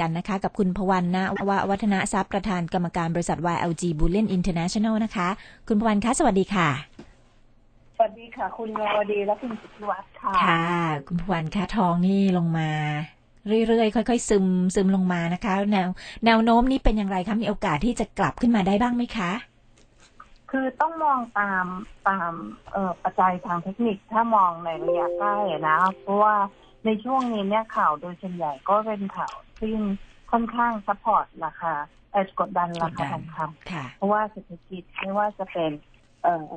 กันนะคะ กับคุณพวันนะววัฒนทรัพย์ประธานกรรมการบริษัท YLG Bullion International นะคะ คุณพวันคะ สวัสดีค่ะ สวัสดีค่ะ คุณวดีและคุณสุทธิวัฒน์ค่ะ ค่ะ คุณพวันคะทองนี่ลงมาเรื่อยๆ ค่อย ๆ ซึมซึมลงมานะคะ แนวแนวโน้มนี้เป็นอย่างไรคะมีโอกาสที่จะกลับขึ้นมาได้บ้างไหมคะ คือต้องมองตามตามเอ่อปัจจัยทางเทคนิคถ้ามองในระยะใกล้อะนะ เพราะว่า ในช่วงนี้เนี่ยข่าวโดยส่วนใหญ่ก็เป็นข่าวที่ค่อนข้างซัพพอร์ตราคาเออกดดันราคาทองคำค่ะเพราะว่าเศรษฐกิจไม่ว่าจะเป็นเอ่อ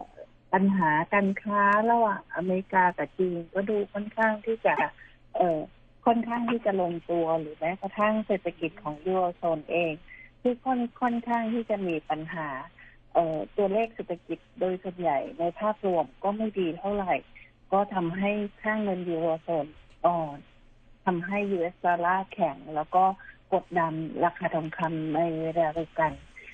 ปัญหาการค้าระหว่างอเมริกากับจีนก็ดูค่อนข้างที่จะเอ่อค่อนข้างที่จะลงตัวหรือแม้กระทั่งเศรษฐกิจของยูโรโซนเองที่ค่อนค่อนข้างที่จะมีปัญหาเอ่อตัวเลขเศรษฐกิจโดยส่วนใหญ่ในภาพรวมก็ไม่ดีเท่าไหร่ ก็ทำให้ค่าเงินยูโรโซน อ่อนทำให้ US ดอลลาร์แข็ง แล้วก็กดดันราคาทองคำในเวลาเดียวกัน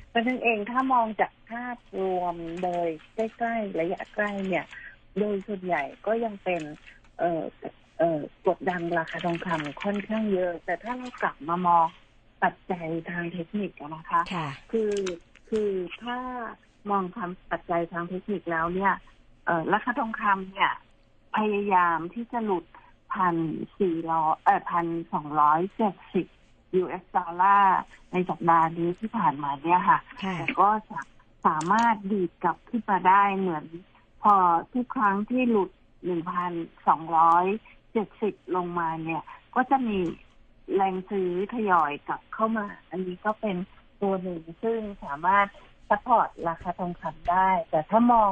เพราะฉะนั้นเองถ้ามองจากภาพรวมโดยใกล้ๆระยะใกล้เนี่ย โดยส่วนใหญ่ก็ยังเป็น เอ่อเอ่อกดดันราคาทองคำค่อนข้างเยอะ แต่ถ้าเรากลับมามองปัจจัยทางเทคนิคอะนะคะค่ะคือคือถ้ามองทำปัจจัยทางเทคนิคแล้วเนี่ยเอ่อราคาทองคำเนี่ย พยายามที่จะหลุด พันสี่ร้อยเอ่อพันสองร้อยเจ็ดสิบ US ดอลลาร์ในสัปดาห์นี้ที่ผ่านมาเนี่ยค่ะค่ะแต่ก็จะสามารถดีดกลับขึ้นมาได้เหมือน พอทุกครั้งที่หลุด1,270ลงมาเนี่ย ก็จะมีแรงซื้อทยอยกลับเข้ามา อันนี้ก็เป็นตัวหนึ่งซึ่งสามารถสปอร์ตราคาทองคำได้ แต่ถ้ามอง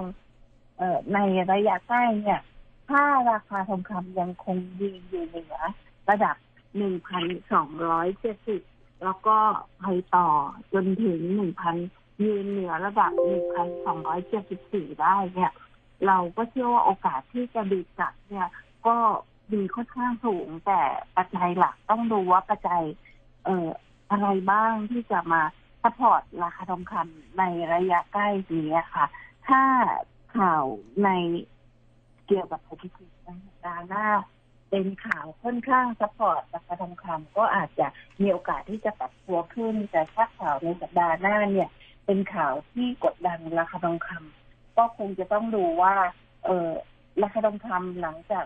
เออในระยะใกล้เนี่ย ถ้าราคาทองคำยังคงยืนอยู่เหนือระดับ 1,270 แล้วก็ไปต่อจนถึง 1,000 ยืนเหนือระดับ 1,274 ได้เนี่ย เราก็เชื่อว่าโอกาสที่จะดีดกลับเนี่ย ก็มีค่อนข้างสูง แต่ปัจจัยหลักต้องดูว่าปัจจัย เอ่ออะไรบ้างที่จะมาซัพพอร์ตราคาทองคำในระยะใกล้นี้ค่ะ ถ้าข่าวใน เกี่ยวกับเศรษฐกิจในสัปดาห์หน้าเป็นข่าวค่อนข้างซัพพอร์ตราคาทองคำก็อาจจะมีโอกาสที่จะปรับตัวขึ้น แต่ถ้าข่าวในสัปดาห์หน้าเนี่ย เป็นข่าวที่กดดันราคาทองคำก็คงจะต้องดูว่า เออราคาทองคำหลังจาก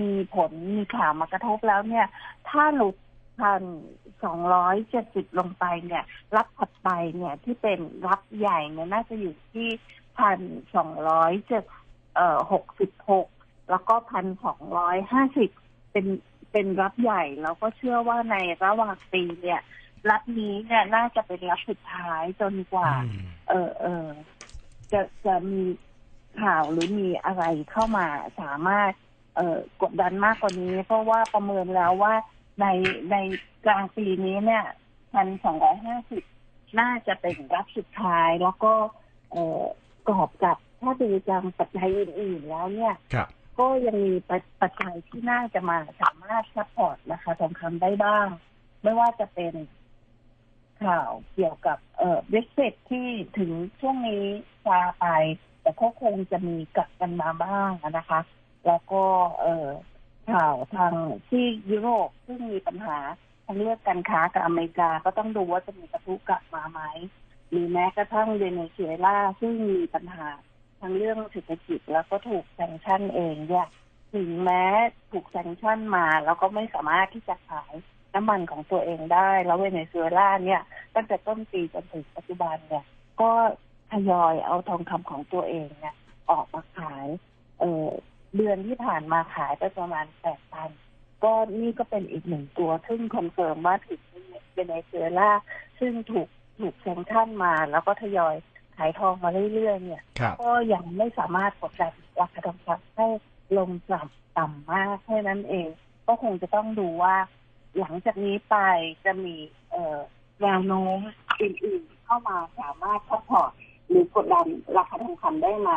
มีผลมีข่าวมากระทบแล้วเนี่ย ถ้าหลุดพันสองร้อยเจ็ดสิบลงไปเนี่ย รับถัดไปเนี่ยที่เป็นรับใหญ่เนี่ยน่าจะอยู่ที่พันสองร้อยเจ็ด เอ่อหกสิบหกแล้วก็พันสองร้อยห้าสิบเป็นเป็นรับใหญ่แล้วก็เชื่อว่าในระหว่างปีเนี่ย รับนี้เนี่ยน่าจะเป็นรับสุดท้ายจนกว่า เออเออจะจะมีข่าวหรือมีอะไรเข้ามาสามารถ เอ่อกดดันมากกว่านี้ เพราะว่าประเมินแล้วว่าในในกลางปีนี้เนี่ยพันสองร้อยห้าสิบน่าจะเป็นรับสุดท้ายแล้วก็ เอ่อ กรอบกับถ้าดูจากปัจจัยอื่นๆแล้วเนี่ยครับก็ยังมีปัจปัจจัยที่น่าจะมาสามารถซัพพอร์ตราคาทองคำได้บ้าง ไม่ว่าจะเป็นข่าวเกี่ยวกับเอ่อ Brexit ที่ถึงช่วงนี้ซาไป แต่ก็คงจะมีกลับกันมาบ้างนะคะ แล้วก็เอ่อข่าวทางที่ยุโรปซึ่งมีปัญหาทางเรื่องการค้ากับอเมริกาก็ต้องดูว่าจะมีกระทุกลับมาไหม หรือแม้กระทั่งเวเนซุเอลาซึ่งมีปัญหาทางเรื่องเศรษฐกิจแล้วก็ถูกแซงชั่นเองเนี่ยถึงแม้ถูกแซงชั่นมาแล้วก็ไม่สามารถที่จะขายน้ำมันของตัวเองได้ แล้วเวเนซุเอลาเนี่ยตั้งแต่ต้นปีจนถึงปัจจุบันเนี่ย ก็ทยอยเอาทองคำของตัวเองเนี่ยออกมาขาย เออเดือนที่ผ่านมาขายไปประมาณแปดตันก็นี่ก็เป็นอีกหนึ่งตัว ซึ่งคอนเฟิร์มว่าถึงเวเนซุเอลาซึ่งถูก ถูกแซงชั่นมา แล้วก็ทยอยขายทองมาเรื่อยๆเนี่ยครับก็ยังไม่สามารถกดดันราคาทองคำให้ลงต่ำต่ำมากแค่นั้นเอง ก็คงจะต้องดูว่า หลังจากนี้ไปจะมีเอ่อแนวโน้มอื่นๆเข้ามาสามารถซัพพอร์ตหรือกดดันราคาทองคำได้ไหม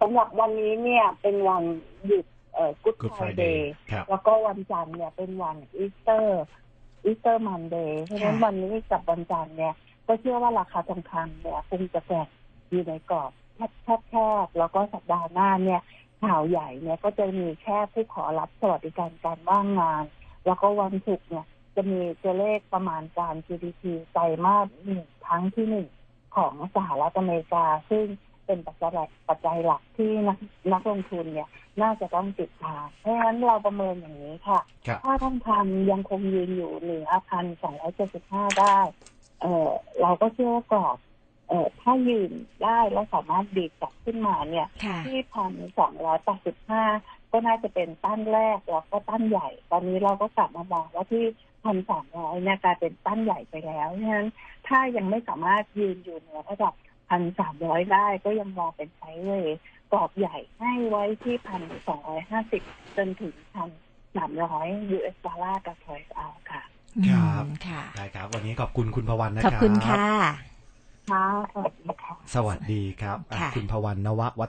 สำหรับวันนี้เนี่ยเป็นวันหยุดเอ่อ Good Good Friday Friday ครับแล้วก็วันจันทร์เนี่ยเป็นวันอีสเตอร์อีสเตอร์มันเดย์เพราะฉะนั้นค่ะวันนี้กับวันจันทร์เนี่ย ก็เชื่อว่าราคาทองคำเนี่ยคงจะแกว่งอยู่ในกรอบแคบๆแล้วก็สัปดาห์หน้าเนี่ยข่าวใหญ่เนี่ยก็จะมีแค่ผู้ขอรับสวัสดิการการว่างงาน แล้วก็วันศุกร์เนี่ยจะมีตัวเลขประมาณการ GDP ไตรมาสหนึ่งครั้งที่หนึ่งของสหรัฐอเมริกา ซึ่งเป็นปัจจัยหลักปัจจัยหลักที่นักนักลงทุนเนี่ย น่าจะต้องติดตามเพราะฉะนั้นเราประเมินอย่างนี้ค่ะครับถ้าทองคำยังคงยืนอยู่เหนือพันสองร้อยเจ็ดสิบห้าได้ เออเราก็เชื่อว่ากรอบเออถ้ายืนได้แล้วสามารถดีดกลับขึ้นมาเนี่ยค่ะที่พันสองร้อยแปดสิบห้าก็น่าจะเป็นตั้นแรกแล้วก็ตั้นใหญ่ ตอนนี้เราก็กลับมามองว่าที่พันสามร้อยเนี่ยกลายเป็นตั้นใหญ่ไปแล้วเพราะฉะนั้นถ้ายังไม่สามารถยืนอยู่เหนือระดับพันสามร้อยได้ก็ยังมองเป็นไซด์เวย์กรอบใหญ่ให้ไว้ที่พันสองร้อยห้าสิบจนถึงพันสามร้อย US ดอลลาร์กับทอยส์เอาค่ะ ครับอืมค่ะได้ครับ วันนี้ขอบคุณคุณพวันนะขคอบรับคุณค่ะค่ะสวัสดีค่ะ สวัสดีครับอะค่ะคุณพวันนววั